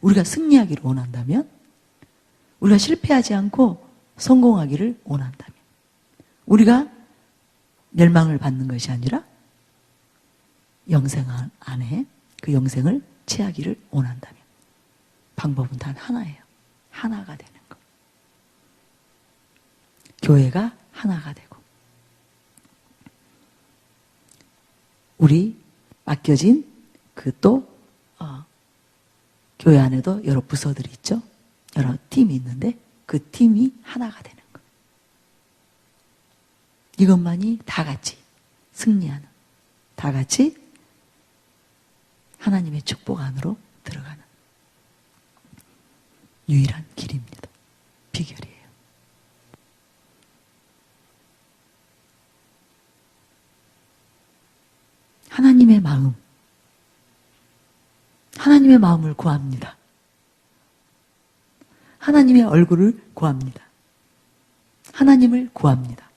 우리가 승리하기를 원한다면, 우리가 실패하지 않고 성공하기를 원한다면, 우리가 멸망을 받는 것이 아니라 영생 안에 그 영생을 취하기를 원한다면, 방법은 단 하나예요. 하나가 되는 것. 교회가 하나가 되고, 우리 맡겨진 그 또, 어, 교회 안에도 여러 부서들이 있죠. 여러 팀이 있는데 그 팀이 하나가 되는 것. 이것만이 다 같이 승리하는, 다 같이 하나님의 축복 안으로 들어가는 유일한 길입니다. 비결이에요. 하나님의 마음, 하나님의 마음을 구합니다. 하나님의 얼굴을 구합니다. 하나님을 구합니다.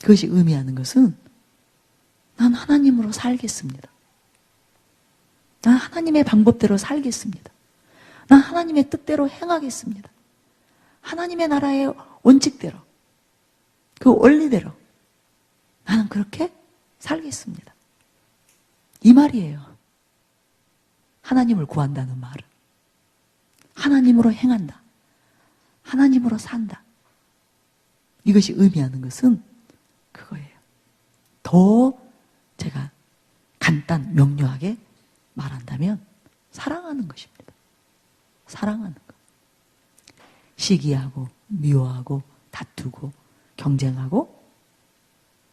그것이 의미하는 것은 난 하나님으로 살겠습니다. 난 하나님의 방법대로 살겠습니다. 난 하나님의 뜻대로 행하겠습니다. 하나님의 나라의 원칙대로, 그 원리대로 나는 그렇게 살겠습니다. 이 말이에요. 하나님을 구한다는 말은. 하나님으로 행한다. 하나님으로 산다. 이것이 의미하는 것은 그거예요. 더 제가 간단, 명료하게 말한다면 사랑하는 것입니다. 사랑하는 것. 시기하고, 미워하고, 다투고, 경쟁하고,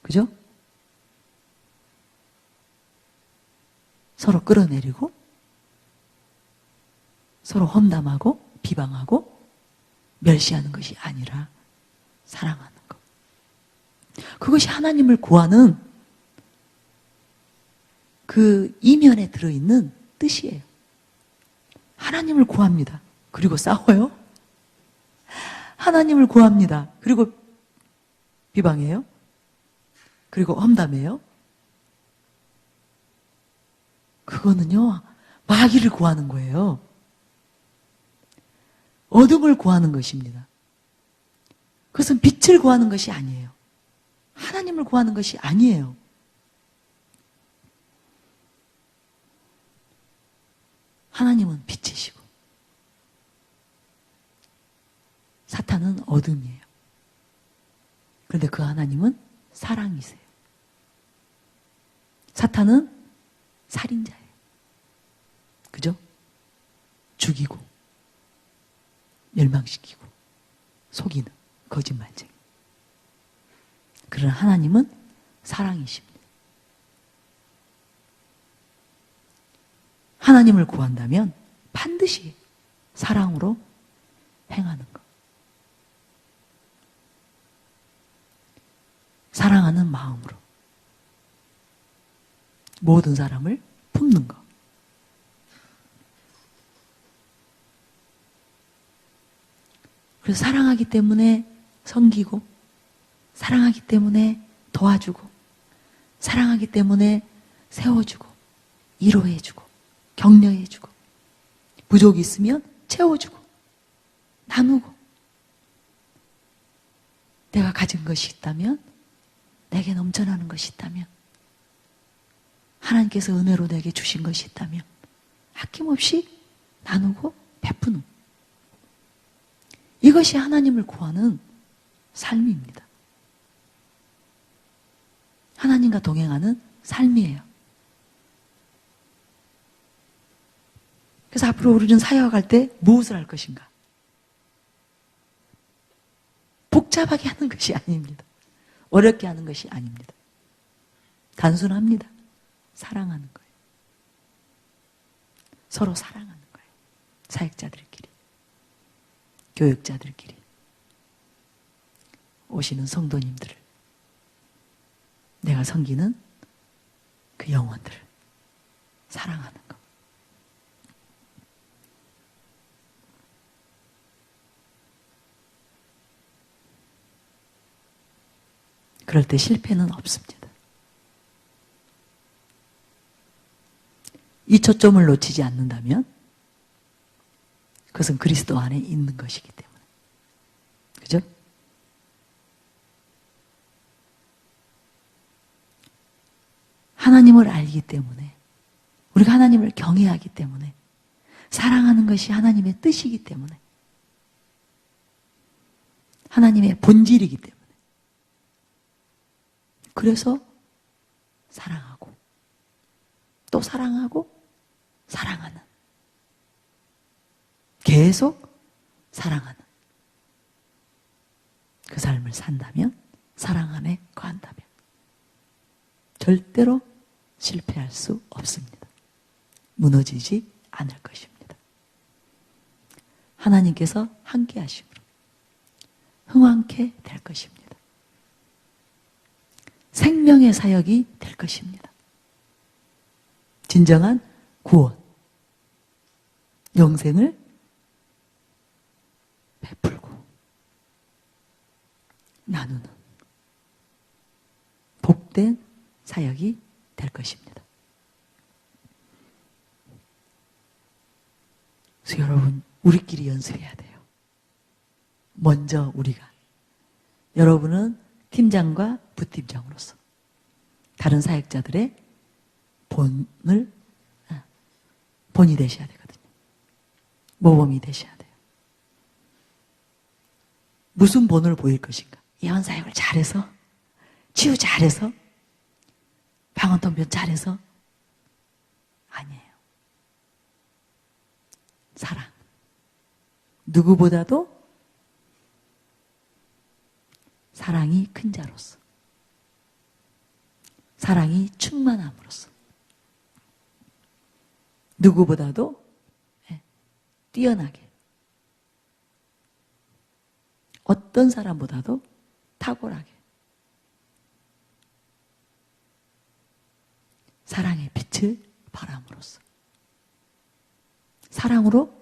그죠? 서로 끌어내리고, 서로 험담하고, 비방하고, 멸시하는 것이 아니라 사랑하는 것. 그것이 하나님을 구하는 그 이면에 들어있는 뜻이에요. 하나님을 구합니다. 그리고 싸워요. 하나님을 구합니다. 그리고 비방해요. 그리고 험담해요. 그거는요, 마귀를 구하는 거예요. 어둠을 구하는 것입니다. 그것은 빛을 구하는 것이 아니에요. 하나님을 구하는 것이 아니에요. 하나님은 빛이시고, 사탄은 어둠이에요. 그런데 그 하나님은 사랑이세요. 사탄은 살인자예요. 그죠? 죽이고, 멸망시키고, 속이는 거짓말쟁이. 그러나 하나님은 사랑이십니다. 하나님을 구한다면 반드시 사랑으로 행하는 것. 사랑하는 마음으로 모든 사람을 품는 것. 그래서 사랑하기 때문에 섬기고, 사랑하기 때문에 도와주고, 사랑하기 때문에 세워주고, 위로해주고, 격려해주고, 부족이 있으면 채워주고, 나누고, 내가 가진 것이 있다면, 내게 넘쳐나는 것이 있다면, 하나님께서 은혜로 내게 주신 것이 있다면, 아낌없이 나누고 베푸는 이것이 하나님을 구하는 삶입니다. 하나님과 동행하는 삶이에요. 그래서 앞으로 우리는 사역할 때 무엇을 할 것인가? 복잡하게 하는 것이 아닙니다. 어렵게 하는 것이 아닙니다. 단순합니다. 사랑하는 거예요. 서로 사랑하는 거예요. 사역자들끼리. 교육자들끼리. 오시는 성도님들을. 내가 섬기는 그 영혼들을 사랑하는 것. 그럴 때 실패는 없습니다. 이 초점을 놓치지 않는다면 그것은 그리스도 안에 있는 것이기 때문에. 그죠? 하나님을 알기 때문에, 우리가 하나님을 경외하기 때문에, 사랑하는 것이 하나님의 뜻이기 때문에, 하나님의 본질이기 때문에. 그래서 사랑하고, 또 사랑하고, 사랑하는. 계속 사랑하는. 그 삶을 산다면, 사랑 안에 거한다면, 절대로 실패할 수 없습니다. 무너지지 않을 것입니다. 하나님께서 함께 하심으로 흥왕케 될 것입니다. 생명의 사역이 될 것입니다. 진정한 구원, 영생을 베풀고 나누는 복된 사역이 될 것입니다. 그래서 여러분, 우리끼리 연습해야 돼요. 먼저 우리가. 여러분은 팀장과 부팀장으로서 다른 사역자들의 본을, 아, 본이 되셔야 되거든요. 모범이 되셔야 돼요. 무슨 본을 보일 것인가? 예언 사역을 잘해서, 치유 잘해서, 방언통변 잘해서 아니에요. 사랑. 누구보다도 사랑이 큰 자로서 사랑이 충만함으로써 누구보다도 예, 뛰어나게 어떤 사람보다도 탁월하게 사랑의 빛을 바람으로써 사랑으로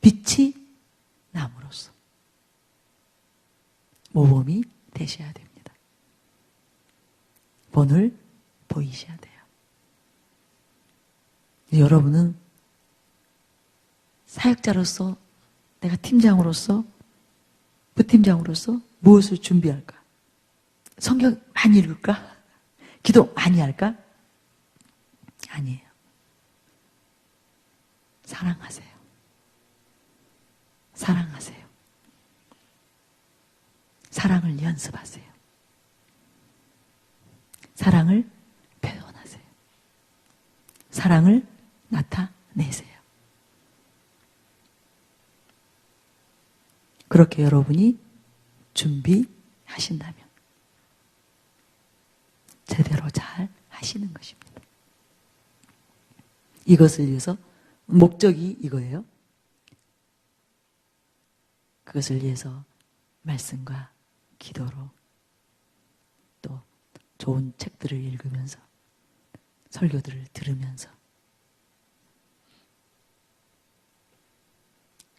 빛이 남으로써 모범이 되셔야 됩니다. 본을 보이셔야 돼요. 여러분은 사역자로서 내가 팀장으로서 부팀장으로서 무엇을 준비할까? 성경 많이 읽을까? 기도 많이 할까? 아니에요. 사랑하세요. 사랑하세요. 사랑을 연습하세요. 사랑을 표현하세요. 사랑을 나타내세요. 그렇게 여러분이 준비하신다면 제대로 잘 하시는 것입니다. 이것을 위해서 목적이 이거예요. 그것을 위해서 말씀과 기도로 또 좋은 책들을 읽으면서 설교들을 들으면서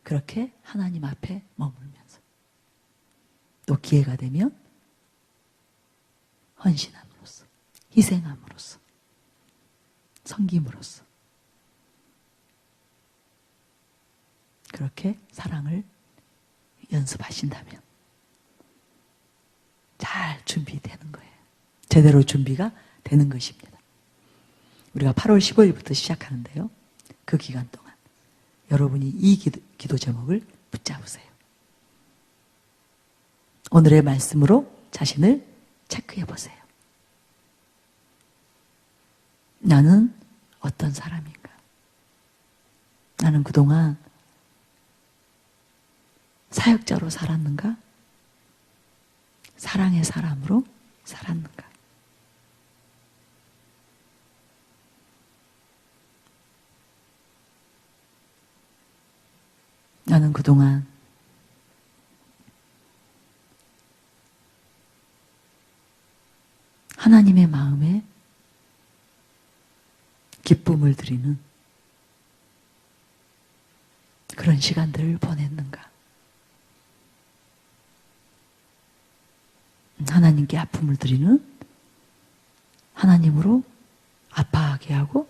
그렇게 하나님 앞에 머물면서 또 기회가 되면 헌신함으로써 희생함으로써 섬김으로써 그렇게 사랑을 연습하신다면 잘 준비되는 거예요. 제대로 준비가 되는 것입니다. 우리가 8월 15일부터 시작하는데요. 그 기간 동안 여러분이 이 기도, 기도 제목을 붙잡으세요. 오늘의 말씀으로 자신을 체크해 보세요. 나는 어떤 사람인가? 나는 그동안 사역자로 살았는가? 사랑의 사람으로 살았는가? 나는 그동안 하나님의 마음에 기쁨을 드리는 그런 시간들을 보냈는가? 하나님께 아픔을 드리는 하나님으로 아파하게 하고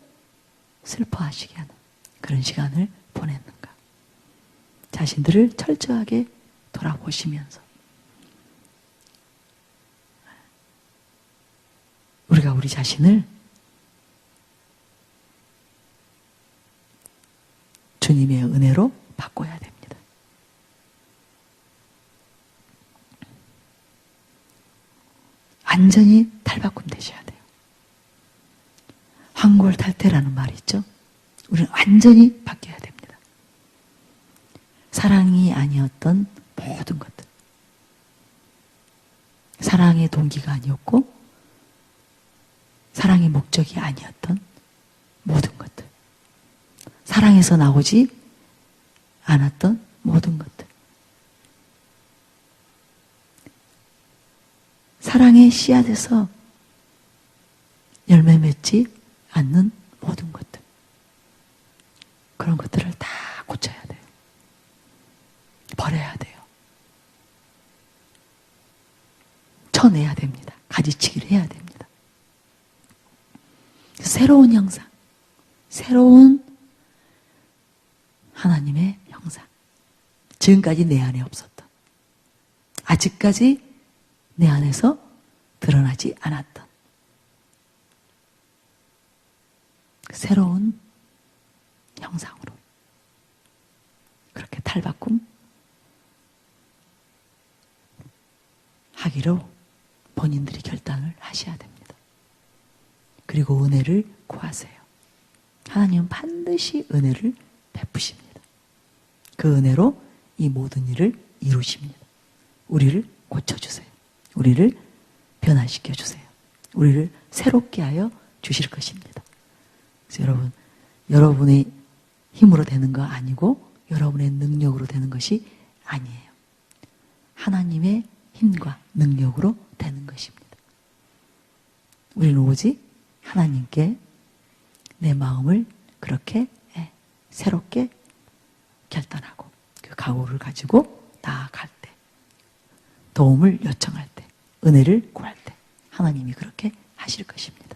슬퍼하시게 하는 그런 시간을 보냈는가. 자신들을 철저하게 돌아보시면서 우리가 우리 자신을 주님의 은혜로 바꿔야 됩니다. 완전히 탈바꿈 되셔야 돼요. 황골탈태라는 말이 있죠. 우리는 완전히 바뀌어야 됩니다. 사랑이 아니었던 모든 것들. 사랑의 동기가 아니었고, 사랑의 목적이 아니었던 모든 것들. 사랑에서 나오지 않았던 모든 것들. 사랑의 씨앗에서 열매 맺지 않는 모든 것들. 그런 것들을 다 고쳐야 돼요. 버려야 돼요. 쳐내야 됩니다. 가지치기를 해야 됩니다. 새로운 형상, 새로운 하나님의 형상. 지금까지 내 안에 없었던, 아직까지 내 안에서 드러나지 않았던 새로운 형상으로 그렇게 탈바꿈 하기로 본인들이 결단을 하셔야 됩니다. 그리고 은혜를 구하세요. 하나님은 반드시 은혜를 베푸십니다. 그 은혜로 이 모든 일을 이루십니다. 우리를 고쳐주세요. 우리를 변화시켜 주세요. 우리를 새롭게 하여 주실 것입니다. 그래서 여러분, 여러분의 힘으로 되는 거 아니고 여러분의 능력으로 되는 것이 아니에요. 하나님의 힘과 능력으로 되는 것입니다. 우리는 오직 하나님께 내 마음을 그렇게 예, 새롭게 결단하고 그 각오를 가지고 나아갈 때 도움을 요청할 때 은혜를 구할 때 하나님이 그렇게 하실 것입니다.